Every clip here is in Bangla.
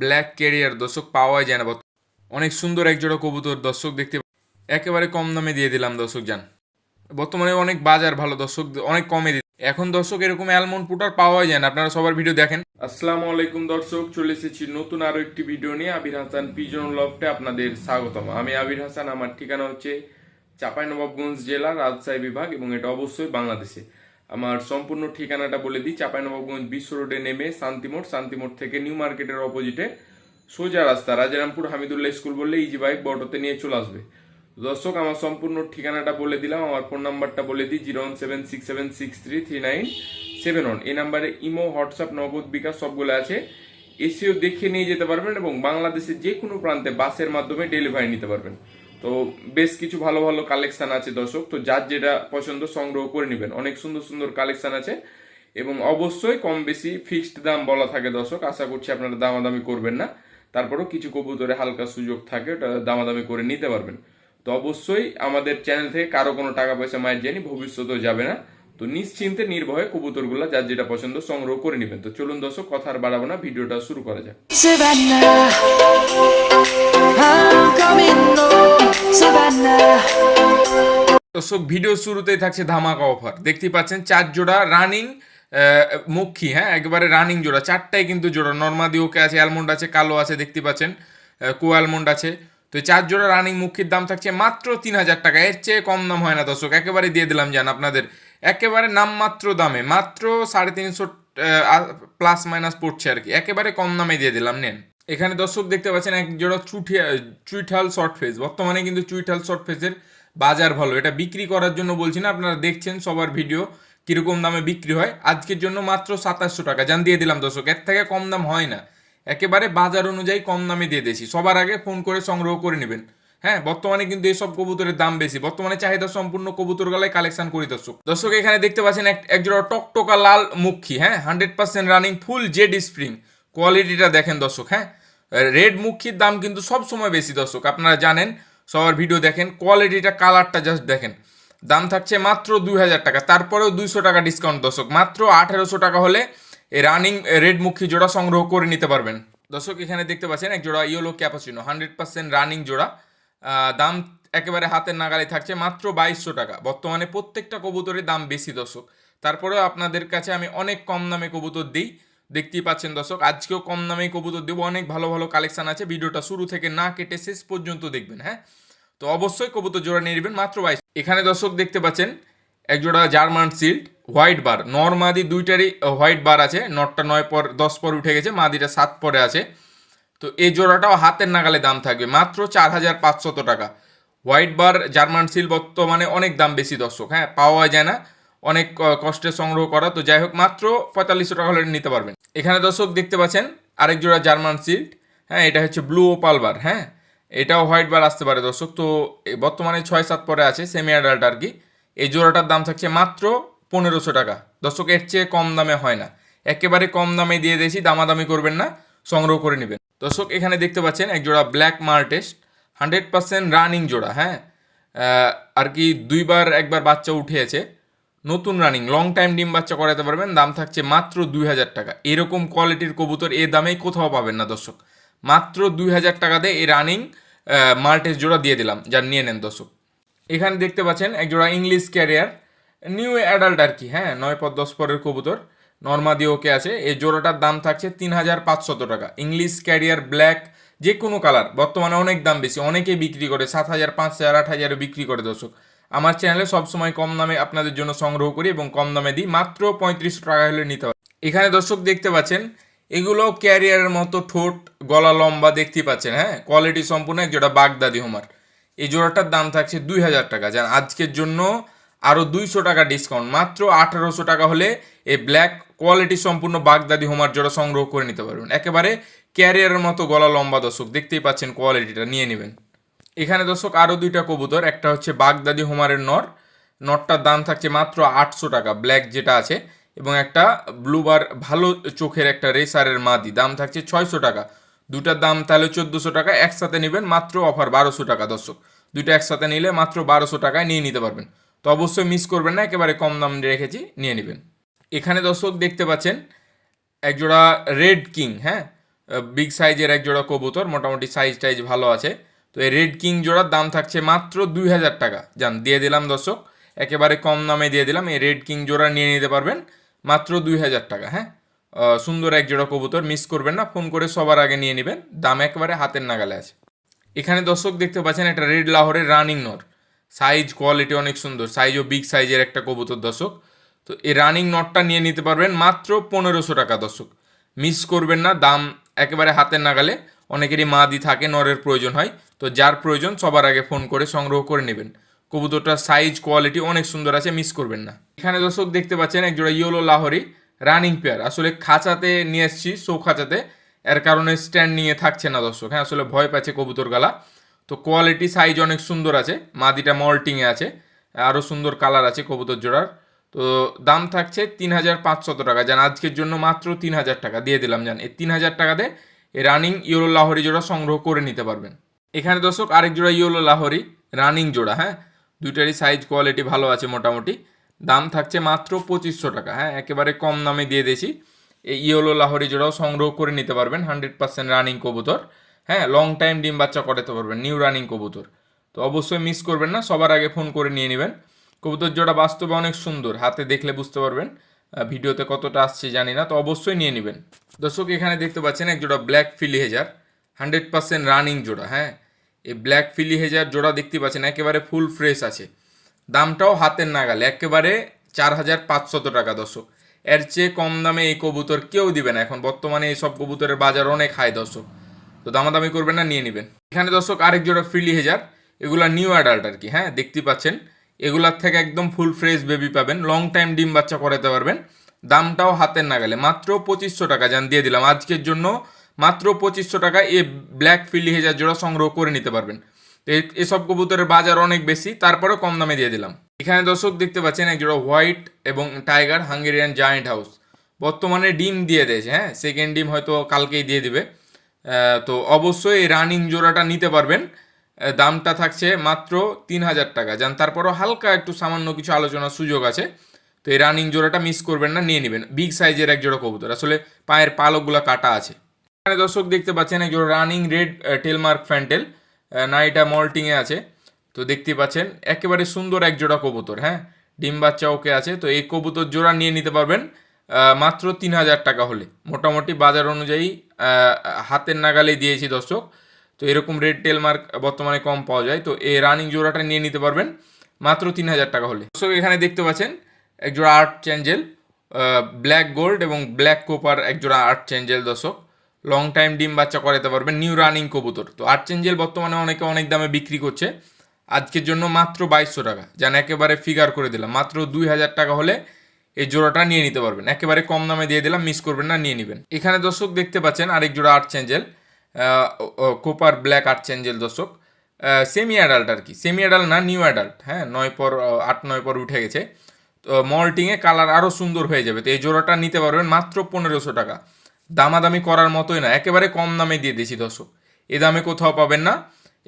ব্ল্যাক ক্যারিয়ার দর্শক পাওয়াই যায় না। অনেক সুন্দর এক জোড়া কবুতর দর্শক দেখতে একেবারে কম দামে দিয়ে দিলাম দর্শক যান বর্তমানে অনেক বাজার ভালো, দর্শক অনেক কমে দিচ্ছে এখন দর্শক এরকম অ্যালমন্ড পুটার পাওয়া যায় না। আপনারা সবার ভিডিও দেখেন। আসসালামু আলাইকুম দর্শক, চলে এসেছি নতুন আরও একটি ভিডিও নিয়ে। আবির হাসান পিজন লফটে আপনাদের স্বাগতম। আমি আবির হাসান, আমার ঠিকানা হচ্ছে চাঁপাইনবাবগঞ্জ জেলা রাজশাহী বিভাগ এবং এটা অবশ্যই বাংলাদেশে। আমার সম্পূর্ণ ঠিকানাটা বলে দিই, চাঁপাইনবাবগঞ্জ বিশ্ব রোডে নেমে শান্তিমোড় শান্তিমোড় থেকে নিউ মার্কেটের অপোজিটে সোজা রাস্তা, রাজারামপুর হামিদুল্লাহ স্কুল বললে ইজি বাইক বটোতে নিয়ে চলে আসবে। দর্শক, আমার সম্পূর্ণ ঠিকানাটা বলে দিলাম, আমার ফোন নাম্বারটা বলে দিই, zero one seven six seven six three three nine seven one. এই নাম্বারে ইমো, হোয়াটসঅ্যাপ, নগদ, বিকাশ সবগুলো আছে। এসেও দেখে নিয়ে যেতে পারবেন এবং বাংলাদেশের যে কোনো প্রান্তে বাসের মাধ্যমে ডেলিভারি নিতে পারবেন। তো বেশ কিছু ভালো ভালো কালেকশন আছে দর্শক। তো যার যেটা পছন্দ সংগ্রহ করে নেবেন। অনেক সুন্দর সুন্দর কালেকশন আছে এবং অবশ্যই কম বেশি ফিক্সড দাম বলা থাকে দর্শক। আশা করছি আপনারা দামাদামি করবেন না। তারপরেও কিছু কবুতরে হালকা সুযোগ থাকে, ওটা দামাদামি করে নিতে পারবেন। তো অবশ্যই আমাদের চ্যানেল থেকে কারও কোনো টাকা পয়সা মায়ের জানি ভবিষ্যতেও যাবে না। তো নিশ্চিন্তে নির্ভয়ে কবুতরগুলো যার যেটা পছন্দ সংগ্রহ করে নেবেন। তো চলুন দর্শক কথা আর বাড়াবো না ভিডিওটা শুরু করা যাক. দর্শক ভিডিও শুরুতেই থাকছে ধামাকা অফার। দেখতেই পাচ্ছেন চার জোড়া রানিং মুখী হ্যাঁ একবারে রানিং জোড়া। চারটাই কিন্তু জোড়া নর্মাদি ওকে আছে অ্যালমন্ড আছে কালো আছে দেখতে পাচ্ছেন কো অ্যালমন্ড আছে। তো এই চার জোড়া রানিং মুখির দাম থাকছে মাত্র তিন হাজার টাকা। এর চেয়ে কম দাম হয় না দর্শক একেবারে দিয়ে দিলাম জান আপনাদের। একেবারে নামমাত্র দামে, মাত্র সাড়ে তিনশো প্লাস মাইনাস পড়ছে আর কি। একেবারে কম দামে দিয়ে দিলাম, নেন। এখানে দর্শক দেখতে পাচ্ছেন, এক জোড়া চুঠিয়া চুইঠাল শর্ট ফেস বর্তমানে কিন্তু চুইঠাল শর্ট ফেসের বাজার ভালো। এটা বিক্রি করার জন্য বলছি না, আপনারা দেখছেন সবার ভিডিও কীরকম দামে বিক্রি হয়। আজকের জন্য মাত্র সাতাশশো টাকা। জান, দিয়ে দিলাম দর্শক, এর থেকে কম দাম হয় না। একেবারে বাজার অনুযায়ী কম দামে দিয়ে দিয়েছি। সবার আগে ফোন করে সংগ্রহ করে নেবেন। হ্যাঁ বর্তমানে কিন্তু এইসব কবুতরের দাম বেশি। বর্তমানে চাহিদা সম্পূর্ণ কবুতর গলায় কালেকশন করি দর্শক দর্শক, এখানে দেখতে পাচ্ছেন এক একজোড়া টকটকা লাল মুখী হ্যাঁ hundred percent running, full Z spring. কোয়ালিটিটা দেখেন দর্শক হ্যাঁ। রেড মুখির দাম কিন্তু সব সময় বেশি দর্শক, আপনারা জানেন, সবার ভিডিও দেখেন, কোয়ালিটিটা, কালারটা জাস্ট দেখেন। দাম থাকছে মাত্র দুই হাজার টাকা, তারপরেও দুইশো টাকা ডিসকাউন্ট দর্শক, মাত্র আঠেরোশো টাকা হলে এই রানিং রেড মুখী জোড়া সংগ্রহ করে নিতে পারবেন। দর্শক, এখানে দেখতে পাচ্ছেন এক জোড়া yellow cappuccino, hundred percent running জোড়া। দাম একেবারে হাতের নাগালে থাকছে মাত্র বাইশশো টাকা। বর্তমানে প্রত্যেকটা কবুতরের দাম বেশি, দর্শক। তারপরেও আপনাদের কাছে আমি অনেক কম দামে কবুতর দিই। দেখতেই পাচ্ছেন, দর্শক, আজকেও কম দামে কবুতর দেবো। অনেক ভালো ভালো কালেকশন আছে। ভিডিওটা শুরু থেকে না কেটে শেষ পর্যন্ত দেখবেন হ্যাঁ? তো অবশ্যই কবুতর জোড়া নিয়ে নেবেন মাত্র বাইশ। এখানে, দর্শক, দেখতে পাচ্ছেন, এক জোড়া জার্মান সিল্ড হোয়াইট বার। নর মাদি দুইটারই হোয়াইট বার আছে। নটটা নয় পর, দশ পর উঠে গেছে, মাদিটা সাত পরে আছে। তো এই জোড়াটাও হাতের নাগালে দাম থাকবে। মাত্র চার হাজার পাঁচশত টাকা। হোয়াইট বার, জার্মান সিল বর্তমানে অনেক দাম বেশি দর্শক হ্যাঁ? পাওয়া যায় না। অনেক কষ্টে সংগ্রহ করা। তো যাই হোক, মাত্র পঁয়তাল্লিশশো টাকা হলে নিতে পারবেন। এখানে দর্শক দেখতে পাচ্ছেন, আরেক জোড়া জার্মান সিল্ড হ্যাঁ? এটা হচ্ছে ব্লু ওপাল বার হ্যাঁ? এটাও হোয়াইট বার আসতে পারে দর্শক। তো বর্তমানে ছয় সাত পরে আছে সেমি অ্যাডাল্ট আর কি। এই জোড়াটার দাম থাকছে মাত্র পনেরোশো টাকা। দর্শক, এর চেয়ে কম দামে হয় না। একেবারে কম দামে দিয়ে দিয়েছি, দামাদামি করবেন না। সংগ্রহ করে নেবেন। দর্শক, এখানে দেখতে পাচ্ছেন এক জোড়া ব্ল্যাক মার্টেস্ট হান্ড্রেড পার্সেন্ট রানিং জোড়া হ্যাঁ? আর কি দুইবার, একবার বাচ্চা উঠিয়েছে নতুন রানিং লং টাইম ডিম বাচ্চা করাতে পারবেন, দাম থাকছে মাত্র দুই হাজার টাকা। এরকম কোয়ালিটির কবুতর এ দামেই কোথাও পাবেন না, দর্শক। মাত্র দুই হাজার টাকা দিয়ে এই রানিং মাল্টেস জোড়া দিয়ে দিলাম যা নিয়ে নেন দর্শক। এখানে দেখতে পাচ্ছেন এক জোড়া ইংলিশ ক্যারিয়ার নিউ অ্যাডাল্ট আর কি হ্যাঁ? নয় পর দশ পরের কবুতর। নর্মাদি ওকে আছে। এই জোড়াটার দাম থাকছে তিন হাজার পাঁচশত টাকা। ইংলিশ ক্যারিয়ার ব্ল্যাক যে কোনো কালার, বর্তমানে অনেক দাম বেশি। অনেকেই বিক্রি করে, সাত হাজার পাঁচ হাজার আট হাজারে বিক্রি করে, দর্শক। আমার চ্যানেলে সবসময় কম দামে আপনাদের জন্য সংগ্রহ করি এবং কম দামে দিই। মাত্র পঁয়ত্রিশশো টাকা হলে নিতে হবে। এখানে দর্শক দেখতে পাচ্ছেন, এগুলো ক্যারিয়ারের মতো ঠোঁট, গলা লম্বা দেখতেই পাচ্ছেন হ্যাঁ? কোয়ালিটি সম্পূর্ণ এক জোড়া বাগদাদি হোমার এই জোড়াটার দাম থাকছে দুই হাজার টাকা যান আজকের জন্য আরও দুইশো টাকা ডিসকাউন্ট মাত্র আঠারোশো টাকা হলে এই ব্ল্যাক কোয়ালিটি সম্পূর্ণ বাগদাদি হোমার জোড়া সংগ্রহ করে নিতে পারবেন। একেবারে ক্যারিয়ারের মতো গলা লম্বা দর্শক, দেখতেই পাচ্ছেন কোয়ালিটিটা, নিয়ে নেবেন। এখানে দর্শক আরও দুইটা কবুতর, একটা হচ্ছে বাগদাদি হোমারের নর। নটটার দাম থাকছে মাত্র আটশো টাকা ব্ল্যাক যেটা আছে, এবং একটা ব্লুবার ভালো চোখের একটা রেসারের মাদি, দাম থাকছে ছয়শো টাকা। দুটার দাম তাহলে চোদ্দোশো টাকা, একসাথে নেবেন মাত্র অফার বারোশো টাকা দর্শক। দুটো একসাথে নিলে মাত্র বারোশো টাকায় নিয়ে নিতে পারবেন। তো অবশ্যই মিস করবেন না, একেবারে কম দাম রেখেছি, নিয়ে নেবেন। এখানে দর্শক দেখতে পাচ্ছেন একজোড়া রেড কিং হ্যাঁ? বিগ সাইজের এক জোড়া কবুতর, মোটামুটি সাইজ টাইজ ভালো আছে। তো এই রেড কিং জোড়ার দাম থাকছে মাত্র দুই হাজার টাকা। যান, দিয়ে দিলাম দর্শক, একেবারে কম দামে দিয়ে দিলাম। এই রেড কিং জোড়া নিয়ে নিতে পারবেন মাত্র দুই হাজার টাকা হ্যাঁ? সুন্দর এক জোড়া কবুতর মিস করবেন না, ফোন করে সবার আগে নিয়ে নেবেন। দাম একেবারে হাতের নাগালে আছে। এখানে দর্শক দেখতে পাচ্ছেন একটা রেড লাহোরের রানিং নর। সাইজ কোয়ালিটি অনেক সুন্দর। সাইজও বিগ সাইজের একটা কবুতর দর্শক। তো এই রানিং নটটা নিয়ে নিতে পারবেন মাত্র পনেরোশো টাকা, দর্শক। মিস করবেন না, দাম একেবারে হাতের নাগালে। অনেকেরই মাদি থাকে, নরের প্রয়োজন হয়। তো যার প্রয়োজন, সবার আগে ফোন করে সংগ্রহ করে নেবেন। কবুতরটার সাইজ কোয়ালিটি অনেক সুন্দর আছে মিস করবেন না। এখানে দর্শক দেখতে পাচ্ছেন, একজোড়া ইয়েলো লাহরি রানিং পেয়ার আসলে খাঁচাতে নিয়ে এসছি সৌ খাঁচাতে এর কারণে স্ট্যান্ড নিয়ে থাকছে না, দর্শক। হ্যাঁ আসলে ভয় পাচ্ছে কবুতর গালা। তো কোয়ালিটি সাইজ অনেক সুন্দর আছে, মাদিটা মল্টিংয়ে আছে। আরও সুন্দর কালার আছে কবুতর জোড়ার। তো দাম থাকছে তিন হাজার পাঁচশত টাকা। যান আজকের জন্য মাত্র তিন হাজার টাকা। দিয়ে দিলাম, জান, এই তিন হাজার টাকাতে এই রানিং ইয়েলো লাহরি জোড়া সংগ্রহ করে নিতে পারবেন। এখানে দর্শক, আরেক জোড়া ইয়েলো লাহরি, রানিং জোড়া হ্যাঁ? দুইটারই সাইজ, কোয়ালিটি ভালো আছে মোটামুটি। দাম থাকছে মাত্র পঁচিশশো টাকা হ্যাঁ? একেবারে কম দামে দিয়ে দিয়েছি। এই ইয়েলো লাহরি জোড়াও সংগ্রহ করে নিতে পারবেন, হান্ড্রেড পার্সেন্ট রানিং কবুতর হ্যাঁ? লং টাইম ডিম বাচ্চা করাতে পারবেন, নিউ রানিং কবুতর। তো অবশ্যই মিস করবেন না, সবার আগে ফোন করে নিয়ে নেবেন। কবুতর জোড়া বাস্তবে অনেক সুন্দর, হাতে দেখলে বুঝতে পারবেন ভিডিওতে কতটা আসছে, জানি না, তো অবশ্যই নিয়ে নেবেন। দর্শক, এখানে দেখতে পাচ্ছেন এক জোড়া ব্ল্যাক ফিলি হেজার হান্ড্রেড পার্সেন্ট রানিং জোড়া হ্যাঁ? এই ব্ল্যাক ফিলি হেজার জোড়া দেখতে পাচ্ছেন, একেবারে ফুল ফ্রেশ আছে। দামটাও হাতের নাগালে, একেবারে চার হাজার পাঁচশত টাকা, দর্শক। এর চেয়ে কম দামে এই কবুতর কেউ দিবে না, এখন বর্তমানে এই সব কবুতরের বাজার অনেক হাই দর্শক। তো দামাদামি করবেন না, নিয়ে নেবেন। এখানে দর্শক, আরেক জোড়া ফ্রিলি হেজার এগুলা নিউ অ্যাডাল্ট আর কি হ্যাঁ? দেখতে পাচ্ছেন এগুলার থেকে একদম ফুল ফ্রেশ বেবি পাবেন। লং টাইম ডিম বাচ্চা করাতে পারবেন। দামটাও হাতের নাগালে। মাত্র পঁচিশশো টাকা যান দিয়ে দিলাম। আজকের জন্য মাত্র পঁচিশশো টাকা এ ব্ল্যাক ফিলি হেজার জোড়া সংগ্রহ করে নিতে পারবেন। এসব কবুতরের বাজার অনেক বেশি, তারপরেও কম দামে দিয়ে দিলাম। এখানে দর্শক দেখতে পাচ্ছেন, এক জোড়া হোয়াইট এবং টাইগার হাঙ্গেরিয়ান জায়েন্ট হাউস বর্তমানে ডিম দিয়ে দিয়েছে হ্যাঁ? সেকেন্ড ডিম হয়তো কালকেই দিয়ে দিবে। তো অবশ্যই এই রানিং জোড়াটা নিতে পারবেন। দামটা থাকছে মাত্র তিন হাজার টাকা। যান, তারপরও হালকা একটু সামান্য কিছু আলোচনার সুযোগ আছে। তো এই রানিং জোড়াটা মিস করবেন না, নিয়ে নেবেন। বিগ সাইজের এক জোড়া কবুতর। আসলে পায়ের পালকগুলো কাটা আছে। এখানে দর্শক দেখতে পাচ্ছেন এক জোড়া রানিং রেড টেলমার্ক ফ্যান্টেল না, এটা মল্টিংয়ে আছে। তো দেখতে পাচ্ছেন, একেবারে সুন্দর এক জোড়া কবুতর হ্যাঁ? ডিম বাচ্চা ওকে আছে। তো এই কবুতর জোড়া নিয়ে নিতে পারবেন মাত্র তিন হাজার টাকা হলে। মোটামুটি বাজার অনুযায়ী হাতের নাগালে দিয়েছি দর্শক। তো এরকম রেড টেল মার্ক বর্তমানে কম পাওয়া যায়। তো এই রানিং জোড়াটা নিয়ে নিতে পারবেন মাত্র তিন হাজার টাকা হলে। দর্শক, এখানে দেখতে পাচ্ছেন, এক জোড়া আর্ট চ্যাঞ্জেল ব্ল্যাক গোল্ড এবং ব্ল্যাক কোপার এক জোড়া আর্ট চ্যাঞ্জেল দর্শক। লং টাইম ডিম বাচ্চা করাতে পারবেন নিউ রানিং কবুতর। তো আর্ট চ্যাঞ্জেল বর্তমানে অনেকে অনেক দামে বিক্রি করছে। আজকের জন্য মাত্র বাইশশো টাকা। যেন, একেবারে ফিগার করে দিলাম, মাত্র দুই হাজার টাকা হলে এই জোড়াটা নিয়ে নিতে পারবেন। একেবারে কম দামে দিয়ে দিলাম মিস করবেন না, নিয়ে নেবেন। এখানে দর্শক দেখতে পাচ্ছেন, আরেক জোড়া আর্ট চেঞ্জেল কোপার ব্ল্যাক আর্ট চেঞ্জেল দর্শক। সেমি অ্যাডাল্ট আর কি। সেমি অ্যাডাল্ট না নিউ অ্যাডাল্ট হ্যাঁ? নয় পর আট, নয় পর উঠে গেছে। তো মল্টিংয়ে কালার আরও সুন্দর হয়ে যাবে। তো এই জোড়াটা নিতে পারবেন মাত্র পনেরোশো টাকা। দামাদামি করার মতোই না, একেবারে কম দামে দিয়ে দিয়েছি দর্শক। এ দামে কোথাও পাবেন না।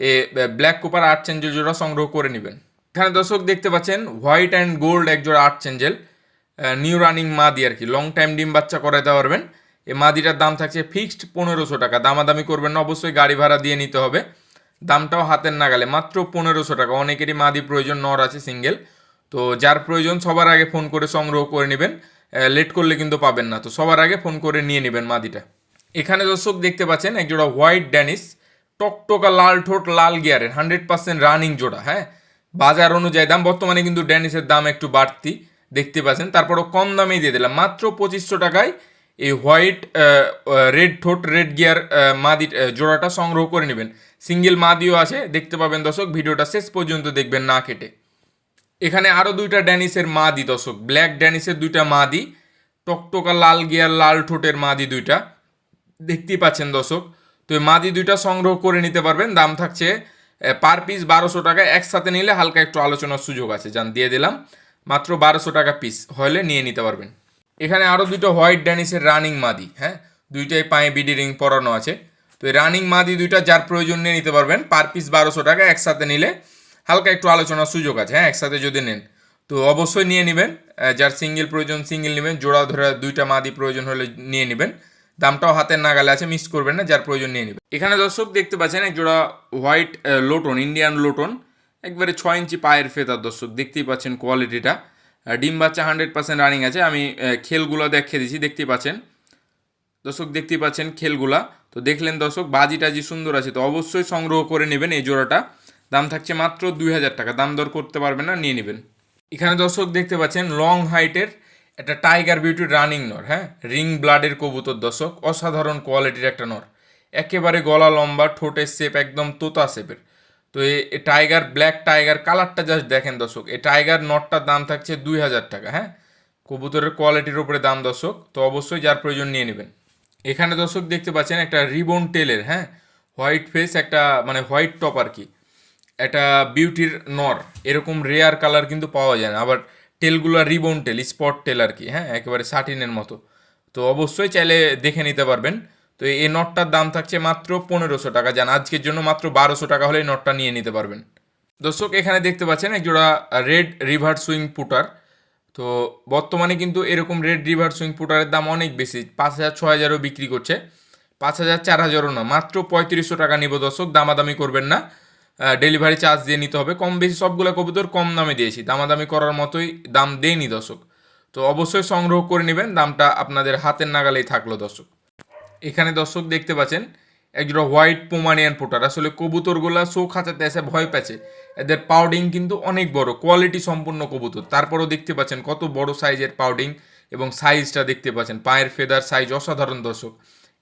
এ ব্ল্যাক কোপার আর্ট চেঞ্জেল জোড়া সংগ্রহ করে নেবেন। এখানে দর্শক দেখতে পাচ্ছেন হোয়াইট অ্যান্ড গোল্ড এক জোড়া আর্ট চেঞ্জেল নিউ রানিং মাদি আর কি। লং টাইম ডিম বাচ্চা করাতে পারবেন। এই মাদিটার দাম থাকছে ফিক্সড পনেরোশো টাকা। দামাদামি করবেন না, অবশ্যই গাড়ি ভাড়া দিয়ে নিতে হবে। দামটাও হাতের নাগালে, মাত্র পনেরোশো টাকা। অনেকেরই মাদি প্রয়োজন, নর আছে, সিঙ্গেল। তো যার প্রয়োজন, সবার আগে ফোন করে সংগ্রহ করে নেবেন। লেট করলে কিন্তু পাবেন না। তো সবার আগে ফোন করে নিয়ে নেবেন মাদিটা। এখানে দর্শক দেখতে পাচ্ছেন এক জোড়া হোয়াইট ড্যানিস টকটকা লাল ঠোঁট, লাল গিয়ারের হান্ড্রেড পার্সেন্ট রানিং জোড়া হ্যাঁ? বাজার অনুযায়ী দাম, বর্তমানে কিন্তু ড্যানিসের দাম একটু বাড়তি, দেখতে পাচ্ছেন। তারপরও কম দামেই দিয়ে দিলাম। মাত্র পঁচিশশো টাকায় এই হোয়াইট রেড ঠোঁট, রেড গিয়ার মাদি জোড়াটা সংগ্রহ করে নেবেন। সিঙ্গেল মাদিও আছে, দেখতে পাবেন দর্শক, ভিডিওটা শেষ পর্যন্ত দেখবেন না কেটে। এখানে আরও দুইটা ড্যানিসের মাদি দর্শক, ব্ল্যাক ড্যানিসের দুইটা মাদি, টকটকা লাল গিয়ার, লাল ঠোঁটের মাদি দুইটা। দেখতেই পাচ্ছেন দর্শক, তো এই মাদি দুইটা সংগ্রহ করে নিতে পারবেন। দাম থাকছে পার পিস বারোশো টাকা। একসাথে নিলে হালকা একটু আলোচনার সুযোগ আছে যান দিয়ে দিলাম। মাত্র বারোশো টাকা পিস, হলে নিয়ে নিতে পারবেন। এখানে আরও দুটো হোয়াইট ড্যানিসের রানিং মাদি হ্যাঁ? দুইটাই পায়ে বিডি রিং পরানো আছে। তো এই রানিং মাদি দুইটা যার প্রয়োজন নিয়ে নিতে পারবেন পার পিস বারোশো টাকা, একসাথে নিলে হালকা একটু আলোচনার সুযোগ আছে হ্যাঁ? একসাথে যদি নেন। তো অবশ্যই নিয়ে নেবেন যার সিঙ্গেল প্রয়োজন সিঙ্গেল নেবেন, জোড়া ধরে দুইটা মাদি প্রয়োজন হলে নিয়ে নেবেন। দামটাও হাতের নাগালে আছে মিস করবেন না, যার প্রয়োজন নিয়ে নেবেন। এখানে দর্শক দেখতে পাচ্ছেন এক জোড়া হোয়াইট লোটন ইন্ডিয়ান লোটন একবারে ছয় ইঞ্চি পায়ের ফেতার দর্শক, দেখতেই পাচ্ছেন কোয়ালিটিটা ডিম বাচ্চা হান্ড্রেড পার্সেন্ট রানিং আছে। আমি খেলগুলো দেখিয়ে দিচ্ছি দেখতেই পাচ্ছেন। দর্শক, দেখতেই পাচ্ছেন খেলগুলা। তো দেখলেন দর্শক বাজি টাজি সুন্দর আছে। তো অবশ্যই সংগ্রহ করে নেবেন এই জোড়াটা। দাম থাকছে মাত্র দুই হাজার টাকা। দাম দর করতে পারবেন না, নিয়ে নেবেন। এখানে দর্শক, দেখতে পাচ্ছেন লং হাইটের একটা টাইগার বিউটির রানিং নর হ্যাঁ? রিং ব্লাডের কবুতর দর্শক। অসাধারণ কোয়ালিটির একটা নর। একেবারে গলা লম্বা, ঠোঁটের শেপ একদম তোতা শেপের তো এ টাইগার ব্ল্যাক টাইগার কালারটা জাস্ট দেখেন দর্শক এই টাইগার নটটার দাম থাকছে দুই হাজার টাকা হ্যাঁ? কবুতরের কোয়ালিটির উপরে দাম দর্শক, তো অবশ্যই যার প্রয়োজন নিয়ে নেবেন। এখানে দর্শক দেখতে পাচ্ছেন একটা রিবন টেলের হ্যাঁ? হোয়াইট ফেস একটা মানে হোয়াইট টপ আর কি। একটা বিউটির নর, এরকম রেয়ার কালার কিন্তু পাওয়া যায় না, আবার টেলগুলো রিবন টেল স্পট টেল আর কি হ্যাঁ? একেবারে সাটিনের মতো। তো অবশ্যই চাইলে দেখে নিতে পারবেন। তো এই নটটার দাম থাকছে মাত্র পনেরোশো টাকা। যান আজকের জন্য মাত্র বারোশো টাকা হলে নটটা নিয়ে নিতে পারবেন। দর্শক, এখানে দেখতে পাচ্ছেন এক জোড়া রেড রিভার সুইং পুটার। তো বর্তমানে কিন্তু এরকম রেড রিভার সুইং পুটারের দাম অনেক বেশি, পাঁচ হাজার ছ হাজারও বিক্রি করছে। পাঁচ হাজার, চার হাজারও না, মাত্র পঁয়ত্রিশশো টাকা নিব দর্শক, দামাদামি করবেন না। ডেলিভারি চার্জ দিয়ে নিতে হবে। কম বেশি সবগুলো কবুতর কম দামে দিয়েছি, দামাদামি করার মতোই দাম দেয়নি দর্শক। তো অবশ্যই সংগ্রহ করে নেবেন, দামটা আপনাদের হাতের নাগালেই থাকল দর্শক। এখানে দর্শক দেখতে পাচ্ছেন, একজোড়া হোয়াইট পোমানিয়ান পোটার। আসলে কবুতরগুলা শো খাঁচাতে এসে ভয় পেছে এদের পাউডিং কিন্তু অনেক বড় কোয়ালিটি সম্পূর্ণ কবুতর। তারপরও দেখতে পাচ্ছেন কত বড় সাইজের পাউডিং এবং সাইজটা দেখতে পাচ্ছেন। পায়ের ফেদার সাইজ অসাধারণ দর্শক।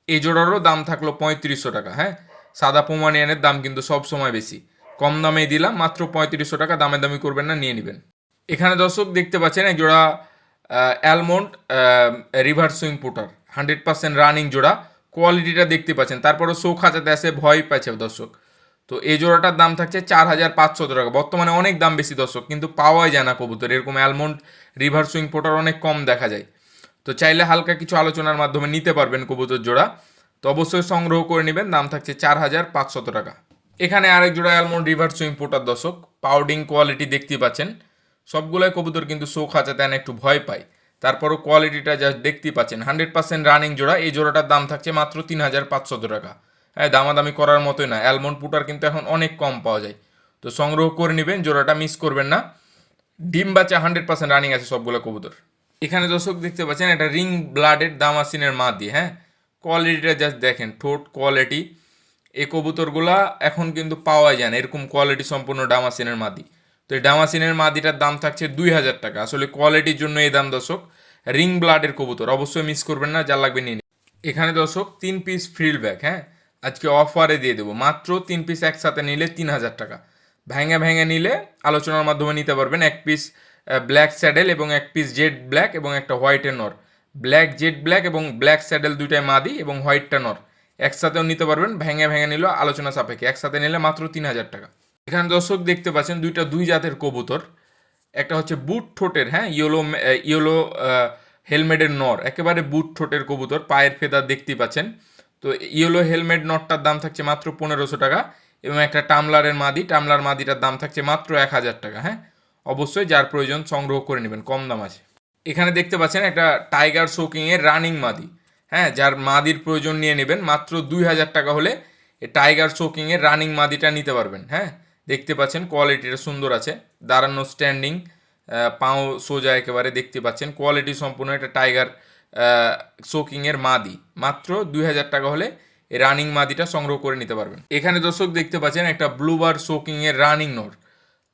এই জোড়ারও দাম থাকল পঁয়ত্রিশশো টাকা হ্যাঁ? সাদা পোমানিয়ানের দাম কিন্তু সব সময় বেশি। কম দামে দিলাম, মাত্র পঁয়ত্রিশশো টাকা দামে দামি করবেন না, নিয়ে নেবেন। এখানে দর্শক দেখতে পাচ্ছেন এক জোড়া almond river swing pouter. Hundred percent running জোড়া, কোয়ালিটিটা দেখতে পাচ্ছেন। তারপরও শো খাঁচাতে আসে ভয় পাচ্ছে দর্শক। তো এই জোড়াটার দাম থাকছে চার হাজার পাঁচশো টাকা। বর্তমানে অনেক দাম বেশি দর্শক, কিন্তু পাওয়াই যায় না কবুতর। এরকম অ্যালমন্ড রিভার সুইং পোটার অনেক কম দেখা যায়। তো চাইলে হালকা কিছু আলোচনার মাধ্যমে নিতে পারবেন কবুতর জোড়া। তো অবশ্যই সংগ্রহ করে নেবেন, দাম থাকছে চার হাজার পাঁচশত টাকা। এখানে আরেক জোড়া অ্যালমন্ড রিভার সুইং পোটার দর্শক পাউডিং কোয়ালিটি দেখতে পাচ্ছেন। সবগুলোই কবুতর কিন্তু শো খাঁচাতে একটু ভয় পায়। তারপরও কোয়ালিটিটা জাস্ট দেখতেই পাচ্ছেন হান্ড্রেড পার্সেন্ট রানিং জোড়া, এই জোড়াটার দাম থাকছে মাত্র তিন হাজার পাঁচশত টাকা। হ্যাঁ দামাদামি করার মতোই না অ্যালমন্ড পুটার কিন্তু এখন অনেক কম পাওয়া যায়। তো সংগ্রহ করে নেবেন, জোড়াটা মিস করবেন না। ডিম বাচ্চা হান্ড্রেড পার্সেন্ট রানিং আছে সবগুলো কবুতর। এখানে দর্শক দেখতে পাচ্ছেন এটা রিং ব্লাডের দামাসিনের মা দিয়ে হ্যাঁ? কোয়ালিটিটা জাস্ট দেখেন, ঠোঁট কোয়ালিটি এই কবুতরগুলা এখন কিন্তু পাওয়া যায় না, এরকম কোয়ালিটি সম্পূর্ণ ডামাসিনের মাদি তো এই ডামাসিনের মাদিটার দাম থাকছে দুই হাজার টাকা। আসলে কোয়ালিটির জন্য এই দাম দর্শক রিং ব্লাডের কবুতর। অবশ্যই মিস করবেন না যা লাগবে নিয়ে এখানে দর্শক, তিন পিস ফ্রিল ব্যাগ হ্যাঁ? আজকে অফারে দিয়ে দেবো। মাত্র তিন পিস একসাথে নিলে তিন হাজার টাকা। ভেঙে ভেঙে নিলে আলোচনার মাধ্যমে নিতে পারবেন এক পিস ব্ল্যাক স্যাডেল এবং এক পিস জেড ব্ল্যাক এবং একটা হোয়াইটের নর ব্ল্যাক জেড ব্ল্যাক এবং ব্ল্যাক স্যাডেল দুইটাই মাদি এবং হোয়াইটটা নর একসাথেও নিতে পারবেন, ভেঙে ভেঙে নিলেও আলোচনা সাপেক্ষে। একসাথে নিলে মাত্র তিন হাজার টাকা। এখানে দর্শক দেখতে পাচ্ছেন দুইটা দুই জাতের কবুতর। একটা হচ্ছে বুট ঠোঁটের হ্যাঁ ইয়েলো ইয়েলো হেলমেটের নর, একেবারে বুট ঠোঁটের কবুতর, পায়ের ফেদার দেখতেই পাচ্ছেন। তো ইয়েলো হেলমেট নটটার দাম থাকছে মাত্র পনেরোশো টাকা এবং একটা টামলারের মাদি, টামলার মাদিটার দাম থাকছে মাত্র এক হাজার টাকা হ্যাঁ। অবশ্যই যার প্রয়োজন সংগ্রহ করে নেবেন, কম দাম আছে। এখানে দেখতে পাচ্ছেন একটা টাইগার শোকিংয়ের রানিং মাদি হ্যাঁ যার মাদির প্রয়োজন নিয়ে নেবেন মাত্র দুই হাজার টাকা হলে টাইগার শোকিংয়ের রানিং মাদিটা নিতে পারবেন হ্যাঁ। দেখতে পাচ্ছেন কোয়ালিটিটা সুন্দর আছে। দাঁড়ানো স্ট্যান্ডিং পাও সোজা একেবারে দেখতে পাচ্ছেন। কোয়ালিটি সম্পূর্ণ একটা টাইগার শোকিংয়ের মাদি। মাত্র দুই হাজার টাকা হলে রানিং মাদিটা সংগ্রহ করে নিতে পারবেন। এখানে দর্শক দেখতে পাচ্ছেন, একটা ব্লুবার শোকিংয়ের রানিং নোট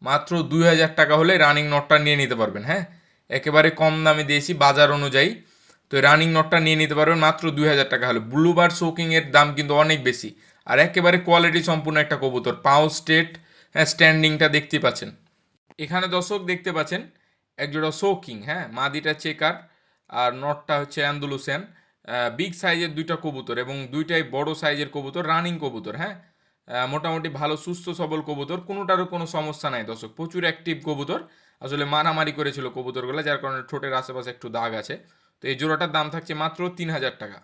মাত্র দুই হাজার টাকা হলে রানিং নটটা নিয়ে নিতে পারবেন হ্যাঁ? একেবারে কম দামে দিয়েছি, বাজার অনুযায়ী। তো রানিং নটটা নিয়ে নিতে পারবেন, মাত্র দুই হাজার টাকা হলে। ব্লুবার শোকিংয়ের দাম কিন্তু অনেক বেশি। আর একেবারে কোয়ালিটি সম্পূর্ণ একটা কবুতর, পাও স্টেট হ্যাঁ স্ট্যান্ডিংটা দেখতে পাচ্ছেন। এখানে দর্শক দেখতে পাচ্ছেন, একজোড়া শোকিং হ্যাঁ মাদিটা চেকার আর নটটা হচ্ছে অ্যান্ডুলুসেন বিগ সাইজের দুইটা কবুতর এবং দুইটাই বড় সাইজের কবুতর রানিং কবুতর হ্যাঁ। মোটামুটি ভালো, সুস্থ, সবল কবুতর, কোনোটারও কোনো সমস্যা নাই দর্শক, প্রচুর অ্যাক্টিভ কবুতর। আসলে মারামারি করেছিল কবুতরগুলো, যার কারণে ঠোঁটের আশেপাশে একটু দাগ আছে। তো এই জোড়াটার দাম থাকছে মাত্র তিন হাজার টাকা।